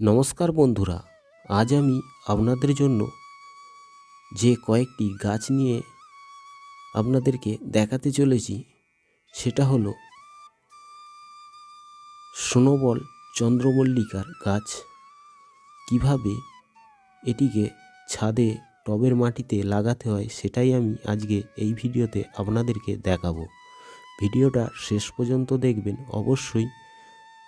নমস্কার বন্ধুরা, আজ আমি আপনাদের জন্য যে কয়েকটি গাছ নিয়ে আপনাদেরকে দেখাতে চলেছি, সেটা হলো সোনবল চন্দ্রমল্লিকার গাছ। কীভাবে এটিকে ছাদে, টবের মাটিতে লাগাতে হয়, সেটাই আমি আজকে এই ভিডিওতে আপনাদেরকে দেখাবো। ভিডিওটা শেষ পর্যন্ত দেখবেন। অবশ্যই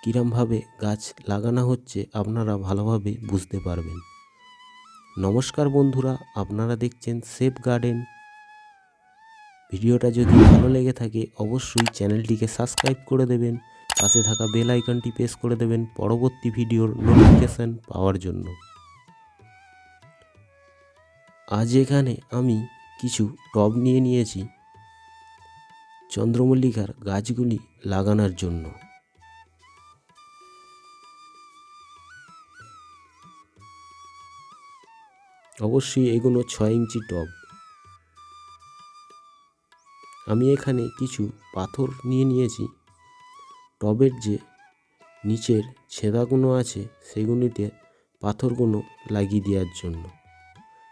কীরমভাবে গাছ লাগানো হচ্ছে আপনারা ভালোভাবে বুঝতে পারবেন। নমস্কার বন্ধুরা, আপনারা দেখছেন সেফ গার্ডেন। ভিডিওটা যদি ভালো লেগে থাকে, অবশ্যই চ্যানেলটিকে সাবস্ক্রাইব করে দেবেন, পাশে থাকা বেল আইকনটি প্রেস করে দেবেন পরবর্তী ভিডিওর নোটিফিকেশান পাওয়ার জন্য। আজ এখানে আমি কিছু টব নিয়ে নিয়েছি, চন্দ্রমল্লিকার গাছগুলি লাগানোর জন্য। অবশ্যই এগুলো ছয় ইঞ্চি টব। আমি এখানে কিছু পাথর নিয়ে নিয়েছি। টবের যে নিচের ছেঁদাগুলো আছে, সেগুলিতে পাথরগুলো লাগিয়ে দেওয়ার জন্য,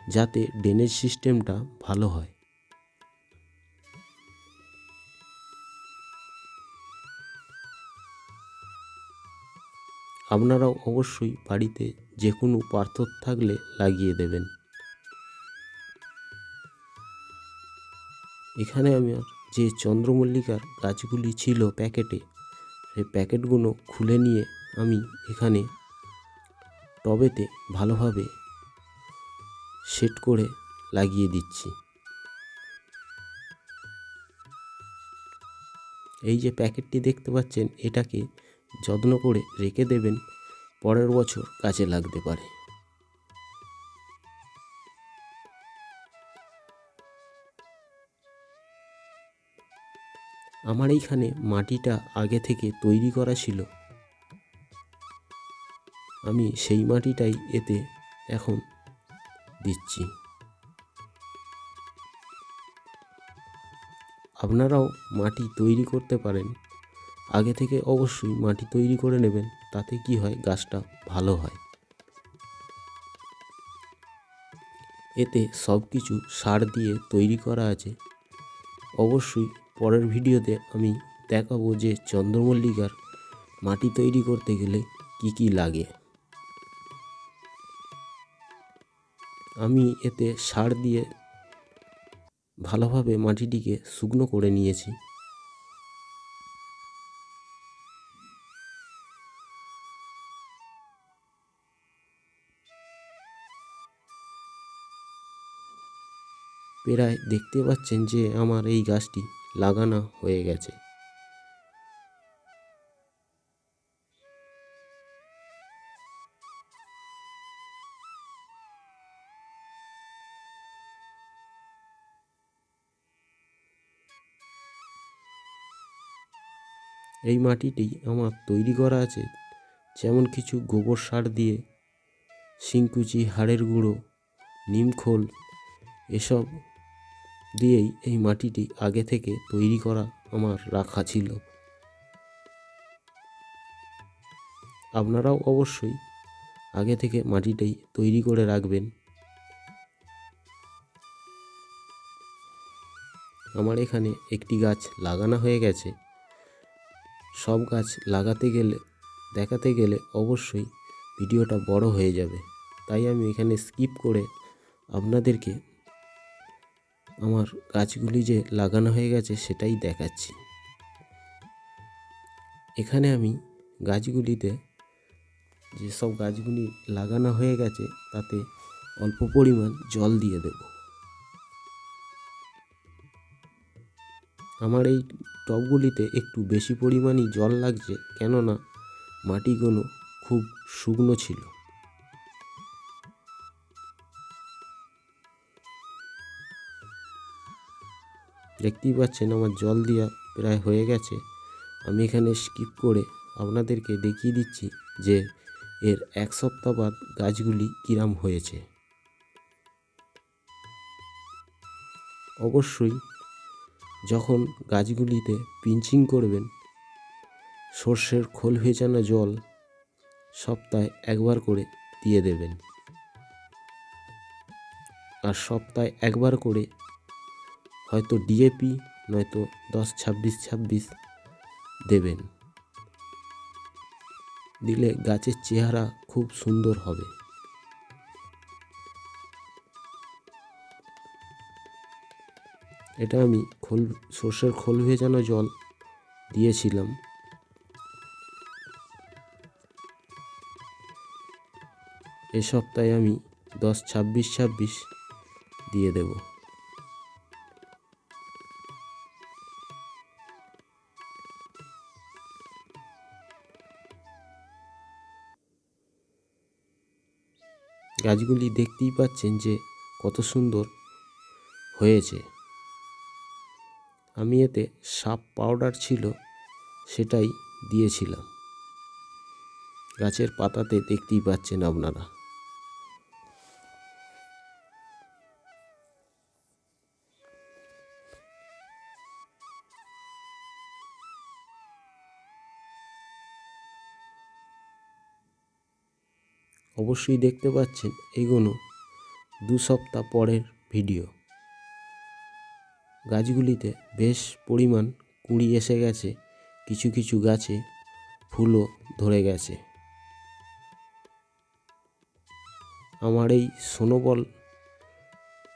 যাতে ড্রেনেজ সিস্টেমটা ভালো হয়। আপনারাও অবশ্যই বাড়িতে যে কোনো পাথর থাকলে লাগিয়ে দেবেন। এখানে আমার যে চন্দ্রমল্লিকার গাছগুলি ছিল প্যাকেটে, সেই প্যাকেটগুলো খুলে নিয়ে আমি এখানে টবেতে ভালোভাবে সেট করে লাগিয়ে দিচ্ছি। এই যে প্যাকেটটি দেখতে পাচ্ছেন, এটাকে যত্ন করে রেখে দেবেন, পরের বছর কাজে লাগতে পারে। আমার এইখানে মাটিটা আগে থেকে তৈরি করা ছিল। আমি সেই মাটিটাই এতে এখন দিচ্ছি। আপনারাও মাটি তৈরি করতে পারেন। আগে থেকে অবশ্যই মাটি তৈরি করে নেবেন, তাতে কি হয়, গাছটা ভালো হয়। এতে সব কিছু সার দিয়ে তৈরি করা আছে। অবশ্যই পরের ভিডিওতে আমি দেখাবো যে চন্দ্রমল্লিকার মাটি তৈরি করতে গেলে কি কি লাগে। আমি এতে সার দিয়ে ভালোভাবে মাটিটিকে শুকনো করে নিয়েছি। প্রায় দেখতে পাচ্ছেন যে আমার এই গাছটি লাগানো হয়ে গেছে। এই মাটিটি আমার তৈরি করা আছে যেমন কিছু গোবর সার দিয়ে শিংকুচি, হাড়ের গুঁড়ো নিমখোল এসব দিয়েই এই মাটিটি আগে থেকে তৈরি করা আমার রাখা ছিল। আপনারাও অবশ্যই আগে থেকে মাটিটাই তৈরি করে রাখবেন। আমার এখানে একটি গাছ লাগানো হয়ে গেছে। সব গাছ লাগাতে গেলে, দেখাতে গেলে অবশ্যই ভিডিওটা বড় হয়ে যাবে। তাই আমি এখানে স্কিপ করে আপনাদেরকে আমার গাছগুলি যে লাগানো হয়ে গেছে সেটাই দেখাচ্ছি। এখানে আমি গাছগুলিতে যেসব গাছগুলি লাগানো হয়ে গেছে তাতে অল্প পরিমাণ জল দিয়ে দেব। আমার এই টবগুলিতে একটু বেশি পরিমাণই জল লাগছে কেননা মাটিগুলো খুব শুকনো ছিল। দেখতেই পাচ্ছেন আমার জল দেওয়া প্রায় হয়ে গেছে। আমি এখানে স্কিপ করে আপনাদেরকে দেখিয়ে দিচ্ছি যে এর এক সপ্তাহ বাদ গাছগুলি কিরাম হয়েছে। অবশ্যই যখন গাছগুলিতে পিঞ্চিং করবেন, সর্ষের খোল ভেজানো জল সপ্তাহে একবার করে দিয়ে দেবেন। আর সপ্তাহে একবার করে হয়তো ডিএপি নয়তো দশ, ছাব্বিশ ছাব্বিশ দেবেন। দিলে গাছের চেহারা খুব সুন্দর হবে। এটা আমি খোল, সর্ষের খোল ভেজানো জল দিয়েছিলাম। এ সপ্তাহে আমি দশ, ছাব্বিশ ছাব্বিশ দিয়ে দেব। গাছগুলি দেখতেই পাচ্ছেন যে কত সুন্দর হয়েছে। আমি এতে সাপ পাউডার ছিল, সেটাই দিয়েছিলাম। গাছের পাতাতে দেখতেই পাচ্ছেন আপনারা। অবশ্যই দেখতে পাচ্ছেন এগুলো দু সপ্তাহ পরের ভিডিও। গাছগুলিতে বেশ পরিমাণ কুঁড়ি এসে গেছে, কিছু কিছু গাছে ফুলও ধরে গেছে। আমার এই সোনোবল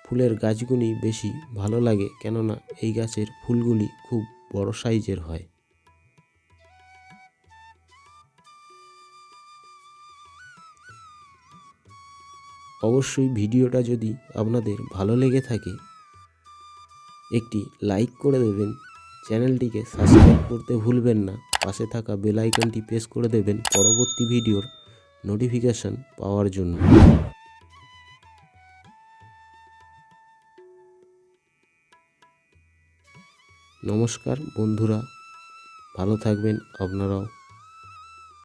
ফুলের গাছগুলি বেশি ভালো লাগে কেননা এই গাছের ফুলগুলি খুব বড় সাইজের হয়। অবশ্যই ভিডিওটা যদি আপনাদের ভালো লেগে থাকে, একটি লাইক করে দেবেন, চ্যানেলটিকে সাবস্ক্রাইব করতে ভুলবেন না, পাশে থাকা বেল আইকনটি প্রেস করে দেবেন পরবর্তী ভিডিওর নোটিফিকেশন পাওয়ার জন্য। নমস্কার বন্ধুরা, ভালো থাকবেন, আপনারাও